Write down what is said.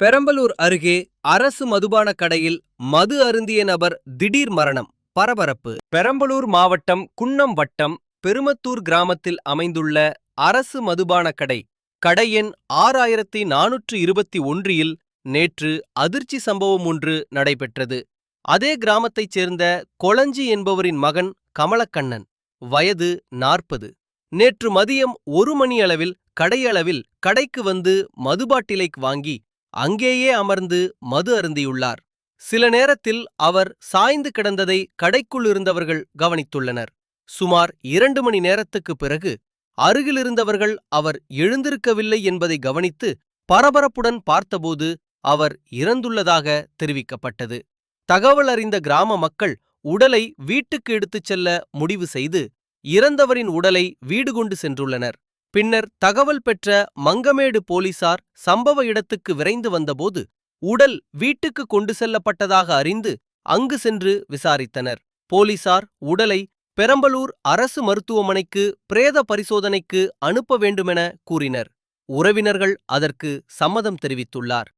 பெரம்பலூர் அருகே அரசு மதுபான கடையில் மது அருந்திய நபர் திடீர் மரணம் பரபரப்பு. பெரம்பலூர் மாவட்டம் குன்னம் வட்டம் பெருமத்தூர் கிராமத்தில் அமைந்துள்ள அரசு மதுபான கடை கடை எண் ஆறாயிரத்தி நானூற்று இருபத்தி ஒன்றில் நேற்று அதிர்ச்சி சம்பவம் ஒன்று நடைபெற்றது. அதே கிராமத்தைச் சேர்ந்த கொளஞ்சி என்பவரின் மகன் கமலக்கண்ணன் வயது நாற்பது. நேற்று மதியம் ஒரு மணி அளவில் கடையளவில் கடைக்கு வந்து மதுபாட்டிலை வாங்கி அங்கேயே அமர்ந்து மது அருந்தியுள்ளார். சில நேரத்தில் அவர் சாய்ந்து கிடந்ததை கடைக்குள் இருந்தவர்கள் கவனித்துள்ளனர். சுமார் இரண்டு மணி நேரத்துக்கு பிறகு அருகிலிருந்தவர்கள் அவர் எழுந்திருக்கவில்லை என்பதை கவனித்து பரபரப்புடன் பார்த்தபோது அவர் இறந்துள்ளதாக தெரிவிக்கப்பட்டது. தகவல் அறிந்த கிராம மக்கள் உடலை வீட்டுக்கு எடுத்துச் செல்ல முடிவு செய்து இறந்தவரின் உடலை வீடு கொண்டு சென்றுள்ளனர். பின்னர் தகவல் பெற்ற மங்கமேடு போலீசார் சம்பவ இடத்துக்கு விரைந்து வந்தபோது உடல் வீட்டுக்கு கொண்டு செல்லப்பட்டதாக அறிந்து அங்கு சென்று விசாரித்தனர். போலீசார் உடலை பெரம்பலூர் அரசு மருத்துவமனைக்கு பிரேத பரிசோதனைக்கு அனுப்ப வேண்டுமென கூறினர். உறவினர்கள் அதற்கு சம்மதம் தெரிவித்துள்ளார்.